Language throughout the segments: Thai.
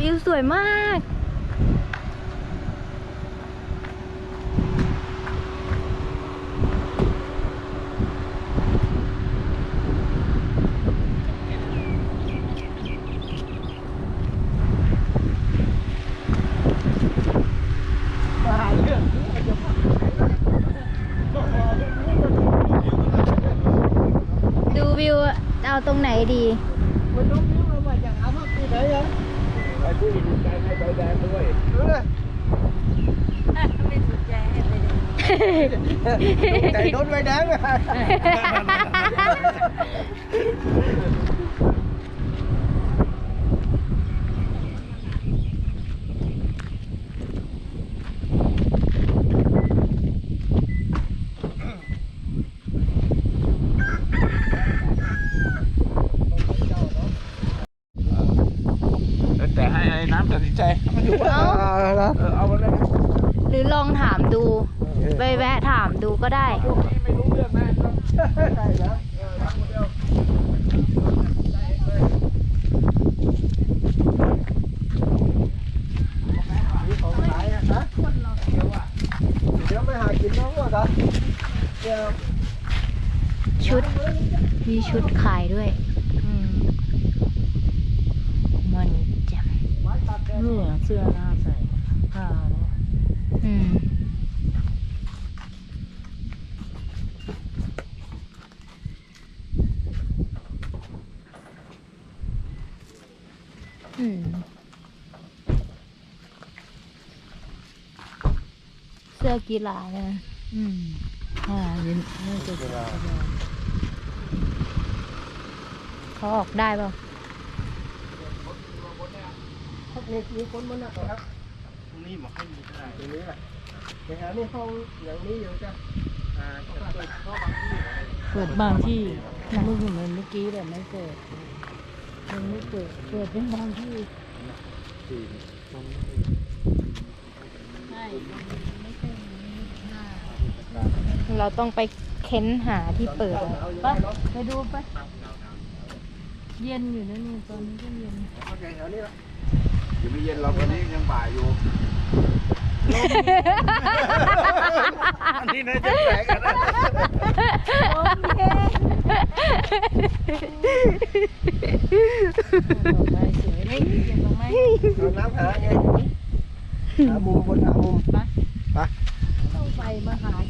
วิวสวยมาก ดูวิวเอาตรงไหนดี มันน้องนิ้วเรามาจากอามาคือไหนอะ ไปผู้หญิงใจให้ใบแดงด้วย เออ ไม่ถูกใจให้ไปเลย ใจโดนใบแดงอะแต่ให้ไอ้น้ำตัดสินใจเอาแล้วเออเอาไปเลยหรือลองถามดู ไปแวะถามดูก็ได้พวกนี้ไม่รู้เรื่องนะต้องใช่แล้วเออทำคนเดียวมีของขายอะฮะเดี๋ยวไปหากินน้องก่อนนะเดี๋ยวชุด มีชุดขายด้วยอืมมันแจ่มนี่เสื้อหน้าใส่ผ้าเนี่ยอืม อืม เสื้อกีฬาเนี่ยนะอืมผ้าเย็นนี่จะสบายเขาออกได้เปล่ามีมีคนมาหนักครับตรงนี้บอกให้มีก็ได้ตรงนี้แหละอย่างนี้ห้องอย่างนี้อยู่จ้ะอ่าต้องการเข้าบางที่เปิดบางที่เมื่อเหมือนเมื่อกี้แบบไม่เปิดยังไม่เปิดเปิดเป็นบางที่ใช่ เราต้องไปเค้นหาที่เปิดอะไปไปดูไปเย็นอยู่นะนี่ตอนนี้ก็เย็นเข้าใจแถวนี้ละเดี๋ยวไม่เย็นเราตอนนี้ยังบ่ายอยู่อันนี้น่าจะแปลกกันนะ ดอกไม้สวยนี่เก็บดอกไม้ เอาน้ำหาไงหามุมบนหามุม ไป ไป ต้องไปมาหายืนหาที่นี่ เล่าก่อน หาเสื้อหมดยังใครสนใจกัน กันทีม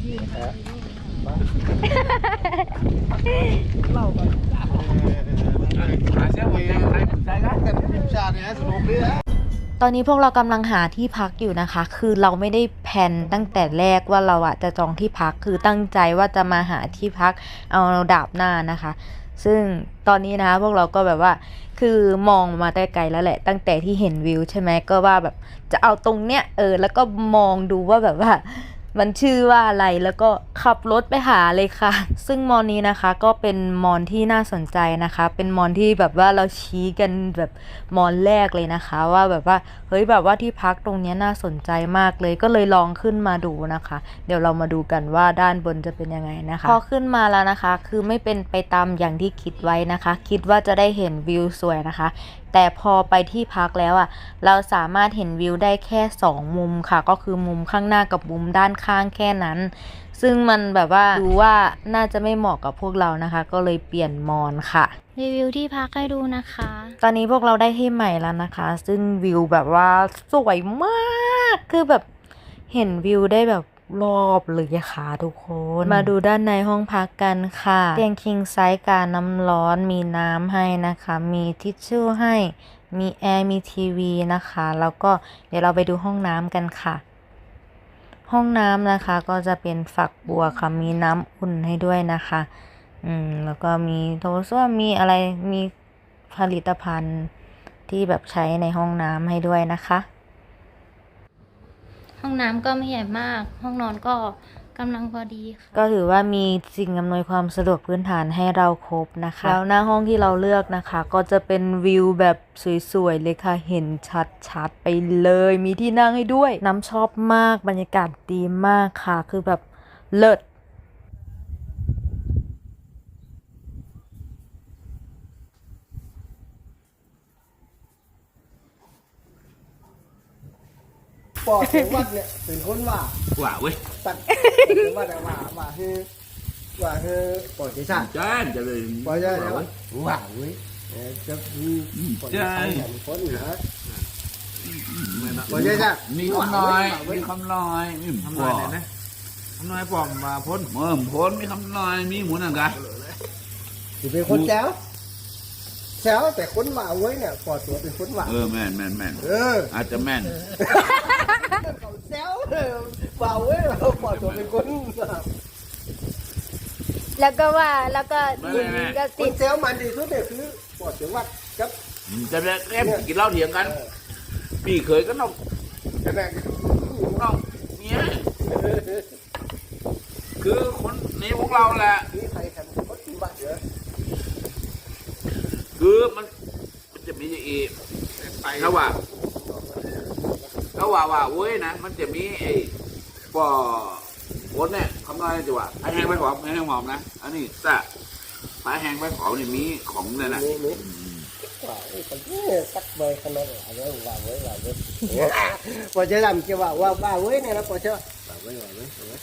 ชา ตอนนี้พวกเรากำลังหาที่พักอยู่นะคะ คือเราไม่ได้แพนตั้งแต่แรกว่าเราอะจะจองที่พัก คือตั้งใจว่าจะมาหาที่พักเอาดาบหน้านะคะ ซึ่งตอนนี้นะคะพวกเราก็แบบว่าคือมองมาแต่ไกลแล้วแหละ ตั้งแต่ที่เห็นวิวใช่ไหมก็ว่าแบบจะเอาตรงเนี้ยเออแล้วก็มองดูว่าแบบว่า มันชื่อว่าอะไรแล้วก็ขับรถไปหาเลยค่ะ ซึ่งมอนนี้นะคะก็เป็นมอนที่น่าสนใจนะคะ เป็นมอนที่แบบว่าเราชี้กันแบบมอนแรกเลยนะคะ ว่าแบบว่าเฮ้ยแบบว่าที่พักตรงนี้น่าสนใจมากเลยก็เลยลองขึ้นมาดูนะคะ เดี๋ยวเรามาดูกันว่าด้านบนจะเป็นยังไงนะคะ พอขึ้นมาแล้วนะคะ คือไม่เป็นไปตามอย่างที่คิดไว้นะคะ คิดว่าจะได้เห็นวิวสวยนะคะ แต่พอไปที่พักแล้วอะ เราสามารถเห็นวิวได้แค่ 2 มุมค่ะ ก็คือมุมข้างหน้ากับมุมด้านข้างแค่นั้น ซึ่งมันแบบว่าดูว่าน่าจะไม่เหมาะกับพวกเรานะคะ ก็เลยเปลี่ยนมอนค่ะ รีวิวที่พักให้ดูนะคะ ตอนนี้พวกเราได้ที่ใหม่แล้วนะคะ ซึ่งวิวแบบว่าสวยมาก คือแบบเห็นวิวได้แบบ รอบเลยอะค่ะทุกคน มาดูด้านในห้องพักกันค่ะเตียงคิงไซส์การน้ำร้อนมีน้ำให้นะคะ มีทิชชู่ให้มีแอร์มีทีวีนะคะ แล้วก็เดี๋ยวเราไปดูห้องน้ำกันค่ะ ห้องน้ำนะคะก็จะเป็นฝักบัวค่ะ มีน้ำอุ่นให้ด้วยนะคะ อืมแล้วก็มีโถส้วมมีอะไรมีผลิตภัณฑ์ที่แบบใช้ในห้องน้ำให้ด้วยนะคะ ห้องน้ำก็ไม่ใหญ่มาก ห้องนอนก็กำลังพอดีค่ะ ก็ถือว่ามีสิ่งอำนวยความสะดวกพื้นฐานให้เราครบนะคะแล้วหน้าห้องที่เราเลือกนะคะ ก็จะเป็นวิวแบบสวยๆเลยค่ะเห็นชัดๆไปเลย มีที่นั่งให้ด้วย น้ำชอบมากบรรยากาศดีมากค่ะ คือแบบเลิศ ปอดเสียงวัดเนี่ยเป็นคนว่าว่าเว้ยตัดเสียงวัดอะว่าว่าคือว่าคือปอดที่ชาติจ้าจะเลยปอดจะว่าว่าเว้ยเออจะมีปอดที่ชาติอย่างคนนะปอดที่ชาติมีคำน้อยมีคำน้อยมีทำปน้ออยเลยนะทำน้อยปลอมมาพ้นเมื่อมพ้นมีคำน้อยมีหมุนอะกันสิเป็นคนแจ๋วแจ๋วแต่คนว่าเว้ยเนี่ยปอดตัวเป็นคนว่าเออแม่นแม่นแม่นเอออาจจะแม่น เขาแจ๋วเลยว่าเว้ยเราปอดตัวเป็นคนว่าแล้วก็ว่าแล้วก็หญิงก็คตินดแจ๋วมันดีสุดเนี่ยคือปอดเสียงวัดครับจะได้แค่กินเหล้าเถียงกัน พี่เคยก็น้องขนาดน้องเมียคือคนนี้พวกเราแหละ นี้ใครกันคนที่วัดเยอะคือมันมันจะมีอย่างอีกถ้าว่า ถ้าว่าว่าเว้ยนะมันจะมีไอ้ปอคนเนี่ยคำน้อยจะว่าไอ้แห้งไปหอมไอ้แห้งหอมนะ อันนี้จ้ะปลาแห้งไปหอมนี่มีของเลยนะนี่นี่ว่าไอ้คนนี้ตักใบขนาดไหนว่าว่าเว้ยว่าเว้ยปอดจะทำจะว่าว่าว่าเว้ยเนี่ยนะปอดจะว่าเว้ยว่าเว้ยว่าเว้ย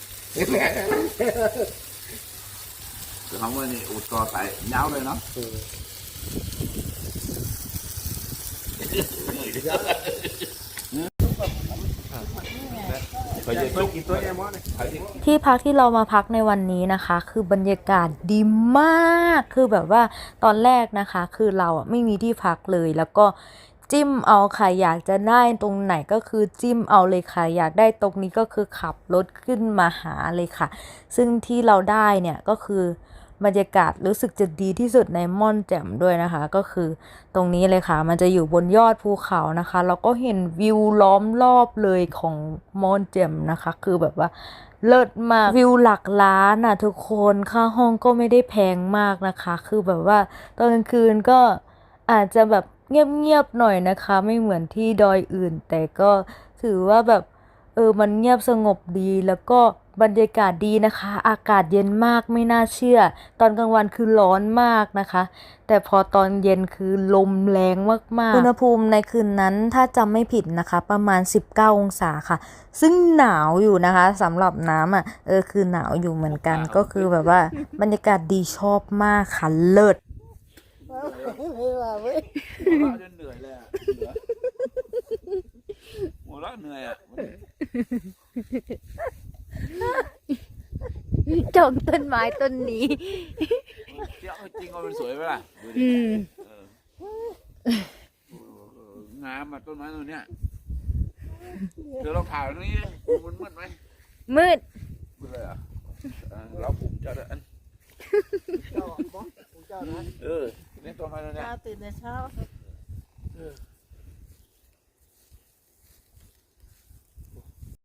คือคำว่านี่อุดต่อใส่ยาวเลยเนาะ เคยเจอกินตัวเนี้ยมอสเนี่ย ที่พักที่เรามาพักในวันนี้นะคะ คือบรรยากาศดีมากคือแบบว่าตอนแรกนะคะ คือเราอะไม่มีที่พักเลยแล้วก็จิ้มเอาค่ะอยากจะได้ตรงไหนก็คือจิ้มเอาเลยค่ะอยากได้ตรงนี้ก็คือขับรถขึ้นมาหาเลยค่ะ ซึ่งที่เราได้เนี่ยก็คือ บรรยากาศรู้สึกจะดีที่สุดในม่อนแจ่มด้วยนะคะ ก็คือตรงนี้เลยค่ะ มันจะอยู่บนยอดภูเขานะคะแล้วก็เห็นวิวล้อมรอบเลยของม่อนแจ่มนะคะ คือแบบว่าเลิศมากวิวหลักล้านอะทุกคนค่าห้องก็ไม่ได้แพงมากนะคะ คือแบบว่าตอนกลางคืนก็อาจจะแบบเงียบๆหน่อยนะคะ ไม่เหมือนที่ดอยอื่น แต่ก็ถือว่าแบบเออมันเงียบสงบดีแล้วก็ บรรยากาศดีนะคะ อากาศเย็นมากไม่น่าเชื่อ ตอนกลางวันคือร้อนมากนะคะ แต่พอตอนเย็นคือลมแรงมากๆ อุณหภูมิในคืนนั้นถ้าจำไม่ผิดนะคะ ประมาณ 19 องศาค่ะ ซึ่งหนาวอยู่นะคะสำหรับน้ำอะเออคือหนาวอยู่เหมือนกันก็คือแบบว่าบรรยากาศดีชอบมากค่ะเลิศว่าเว้ยหัวเราะจนเหนื่อยเลยอะเหนื่อยหัวเราะเหนื่อยอะ จงต้นไม้ต้นนี้เจ้าจริงก็มันสวยไหมล่ะดูดิอืมเออเอองามอะต้นไม้ต้นเนี้ยเธอลองถ่ายตรงนี้มันมืดไหมมืด มืดเลยเหรอะเราผมเจ้าเด้ออันเจ้าบอกเจ้านะเออนี่ต้นไม้ต้นเนี้ยตื่นแต่เช้า